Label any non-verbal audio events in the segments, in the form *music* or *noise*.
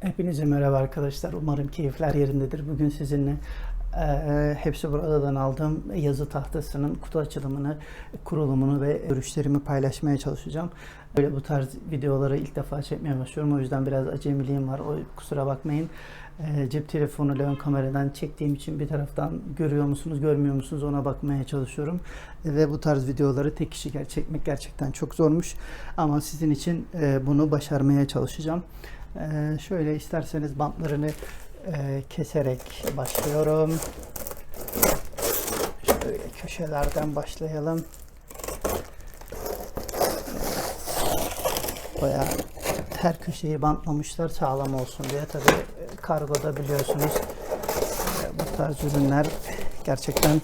Hepinize merhaba arkadaşlar. Umarım keyifler yerindedir. Bugün sizinle eee, hepsi buradan aldığım yazı tahtasının kutu açılımını, kurulumunu ve görüşlerimi paylaşmaya çalışacağım. Böyle bu tarz videoları ilk defa çekmeye başlıyorum. O yüzden biraz acemiliğim var. O kusura bakmayın. Eee, cep telefonuyla ön kameradan çektiğim için bir taraftan görüyor musunuz, görmüyor musunuz ona bakmaya çalışıyorum. Ve bu tarz videoları tek kişi çekmek gerçekten çok zormuş. Ama sizin için eee, bunu başarmaya çalışacağım. Ee, şöyle isterseniz bantlarını e, keserek başlıyorum. Şöyle köşelerden başlayalım. Bayağı her köşeyi bantlamışlar sağlam olsun diye. Tabii e, kargoda biliyorsunuz e, bu tarz ürünler gerçekten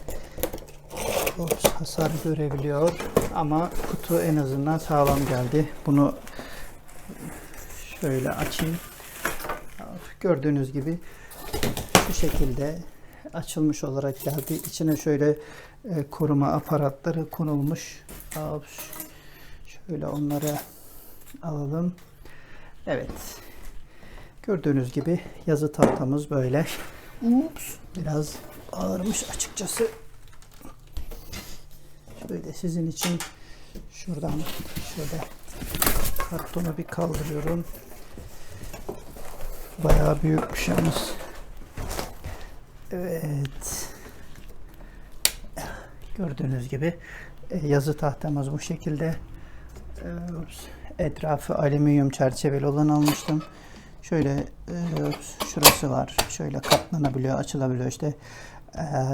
hasar görebiliyor ama kutu en azından sağlam geldi. Bunu Şöyle açayım. Gördüğünüz gibi şu şekilde açılmış olarak geldi. İçine şöyle e, koruma aparatları konulmuş. Şöyle onları alalım. Evet. Gördüğünüz gibi yazı tahtamız böyle. Ups, biraz ağırmış açıkçası. Şöyle sizin için şuradan şöyle kartonu bir kaldırıyorum. Bayağı büyükmüş yalnız. Evet. Gördüğünüz gibi e, yazı tahtamız bu şekilde. E, Etrafı alüminyum çerçeveli olan almıştım. Şöyle e, şurası var. Şöyle katlanabiliyor, açılabiliyor işte.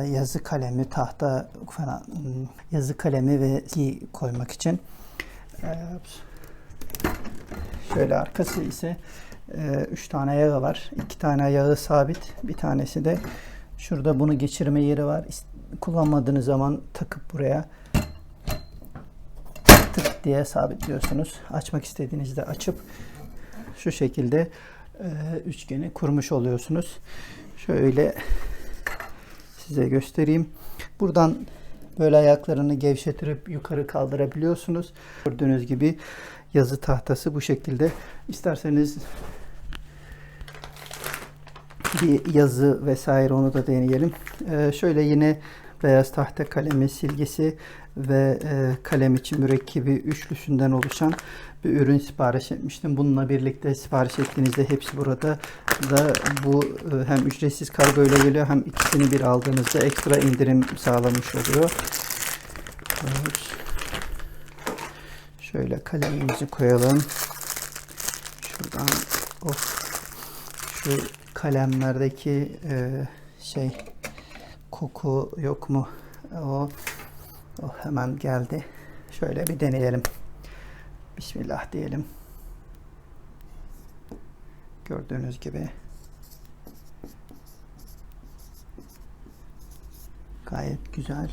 Yazı kalemi, tahta falan hmm, yazı kalemi ve ki koymak için. Şöyle arkası ise 3 tane yağı var. 2 tane yağı sabit. Bir tanesi de şurada bunu geçirme yeri var. Kullanmadığınız zaman takıp buraya tık diye sabitliyorsunuz. Açmak istediğinizde açıp şu şekilde e, üçgeni kurmuş oluyorsunuz. Şöyle size göstereyim. Buradan böyle ayaklarını gevşetirip yukarı kaldırabiliyorsunuz. Gördüğünüz gibi yazı tahtası bu şekilde. İsterseniz bir yazı vesaire onu da deneyelim. Ee, şöyle yine beyaz tahta kalemi, silgisi ve e, kalem için mürekkebi üçlüsünden oluşan bir ürün sipariş etmiştim. Bununla birlikte sipariş ettiğinizde hepsi burada da bu e, hem ücretsiz kargo ile geliyor hem ikisini bir aldığınızda ekstra indirim sağlamış oluyor. Evet. Şöyle kalemimizi koyalım. Şuradan of şu kalemlerdeki e, şey koku yok mu? O, o hemen geldi. Şöyle bir deneyelim. Bismillah diyelim. Gördüğünüz gibi gayet güzel.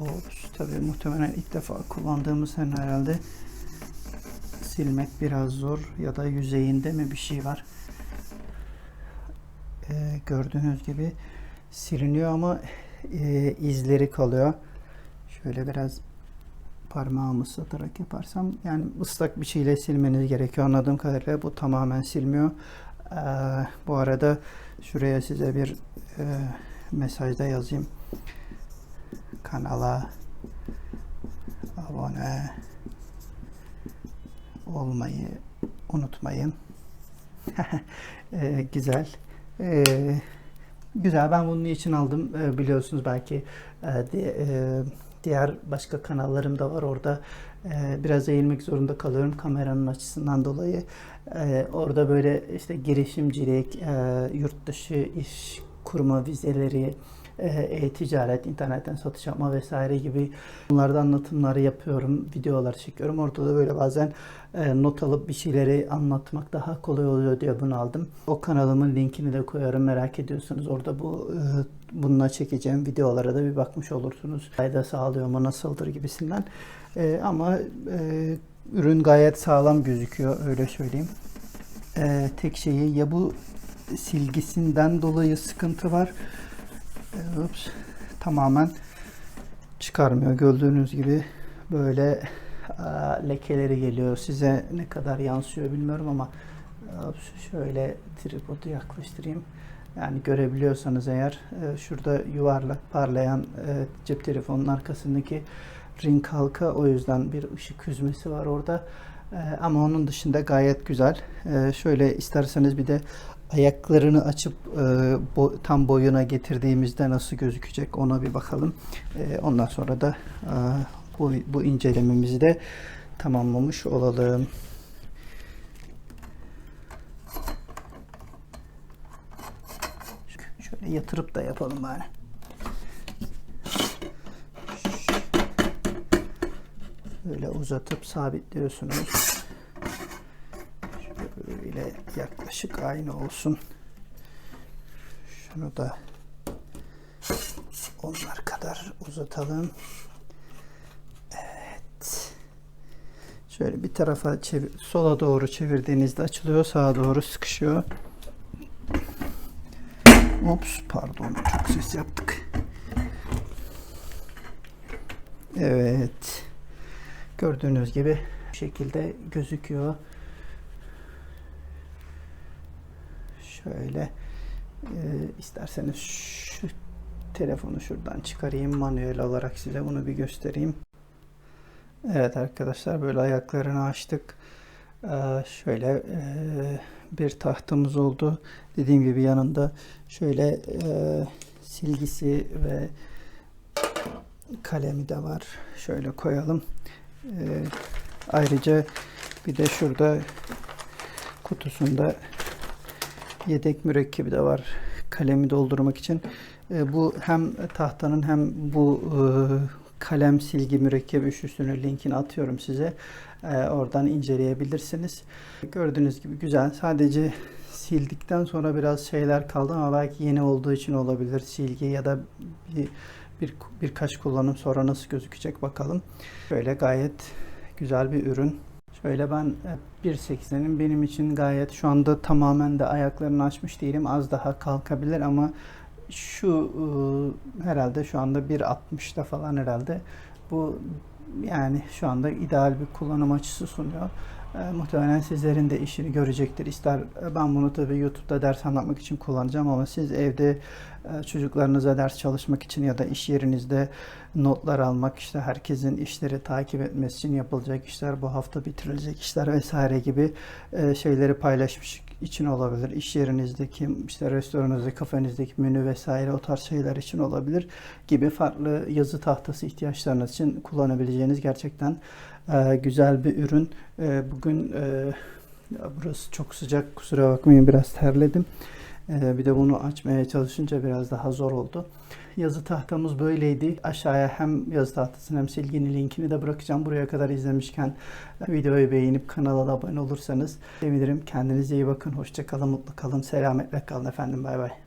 Ops, tabii muhtemelen ilk defa kullandığımız herhalde silmek biraz zor ya da yüzeyinde mi bir şey var. Ee, gördüğünüz gibi siliniyor ama e, izleri kalıyor. Şöyle biraz parmağımı ıslatarak yaparsam yani ıslak bir şeyle silmeniz gerekiyor anladığım kadarıyla bu tamamen silmiyor. Ee, bu arada şuraya size bir e, mesajda yazayım kanala abone olmayı unutmayın. *laughs* Ee, güzel. Ee, güzel. Ben bunun için aldım. Ee, biliyorsunuz belki e, e, diğer başka kanallarım da var. Orada e, biraz eğilmek zorunda kalıyorum kameranın açısından dolayı. Ee, orada böyle işte girişimcilik, e, yurt dışı iş kurma vizeleri, e, e-ticaret, internetten satış yapma vesaire gibi bunlarda anlatımları yapıyorum, videolar çekiyorum. Orada da böyle bazen not alıp bir şeyleri anlatmak daha kolay oluyor diye bunu aldım. O kanalımın linkini de koyarım merak ediyorsanız. Orada bu e, bununla çekeceğim videolara da bir bakmış olursunuz. Fayda sağlıyor mu, nasıldır gibisinden. Ama ürün gayet sağlam gözüküyor öyle söyleyeyim. Tek şeyi ya bu silgisinden dolayı sıkıntı var. Ups, tamamen çıkarmıyor. Gördüğünüz gibi böyle e, lekeleri geliyor. Size ne kadar yansıyor bilmiyorum ama e, şöyle tripodu yaklaştırayım. Yani görebiliyorsanız eğer e, şurada yuvarlak parlayan e, cep telefonunun arkasındaki ring halka o yüzden bir ışık hüzmesi var orada. E, ama onun dışında gayet güzel. Şöyle isterseniz bir de ayaklarını açıp e, bo- tam boyuna getirdiğimizde nasıl gözükecek ona bir bakalım. E, ondan sonra da e, bu, bu incelememizi de tamamlamış olalım. Şöyle yatırıp da yapalım bari. Böyle uzatıp sabitliyorsunuz. Şöyle yaklaşık aynı olsun. Şunu da onlar kadar uzatalım. Evet. Şöyle bir tarafa çevir, sola doğru çevirdiğinizde açılıyor, sağa doğru sıkışıyor. Ops pardon çok ses yaptık. Evet. Gördüğünüz gibi bu şekilde gözüküyor. Şöyle e, isterseniz şu telefonu şuradan çıkarayım manuel olarak size bunu bir göstereyim. Evet arkadaşlar böyle ayaklarını açtık. Ee, şöyle e, bir tahtamız oldu. Dediğim gibi yanında şöyle e, silgisi ve kalemi de var. Şöyle koyalım. Ee, ayrıca bir de şurada kutusunda yedek mürekkebi de var. Kalemi doldurmak için. Ee, bu hem tahtanın hem bu e, kalem silgi mürekkebi üçlüsünün linkini atıyorum size. Ee, oradan inceleyebilirsiniz. Gördüğünüz gibi güzel. Sadece sildikten sonra biraz şeyler kaldı ama belki yeni olduğu için olabilir silgi ya da bir, bir birkaç kullanım sonra nasıl gözükecek bakalım. Böyle gayet güzel bir ürün. Şöyle ben e, 1.80'im benim için gayet şu anda tamamen de ayaklarını açmış değilim. Az daha kalkabilir ama şu e, herhalde şu anda 1.60'da falan herhalde. Bu yani şu anda ideal bir kullanım açısı sunuyor. E, muhtemelen sizlerin de işini görecektir. İster e, ben bunu tabii YouTube'da ders anlatmak için kullanacağım ama siz evde e, çocuklarınıza ders çalışmak için ya da iş yerinizde notlar almak, işte herkesin işleri takip etmesi için yapılacak işler, bu hafta bitirilecek işler vesaire gibi e, şeyleri paylaşmış için olabilir. İş yerinizdeki, işte restoranınızdaki, kafenizdeki menü vesaire o tarz şeyler için olabilir gibi farklı yazı tahtası ihtiyaçlarınız için kullanabileceğiniz gerçekten e, güzel bir ürün. E, bugün e, burası çok sıcak kusura bakmayın biraz terledim. E, bir de bunu açmaya çalışınca biraz daha zor oldu. Yazı tahtamız böyleydi. Aşağıya hem yazı tahtasının hem silginin linkini de bırakacağım. Buraya kadar izlemişken videoyu beğenip kanala da abone olursanız sevinirim. Kendinize iyi bakın. Hoşça kalın, mutlu kalın, selametle kalın efendim. Bay bay.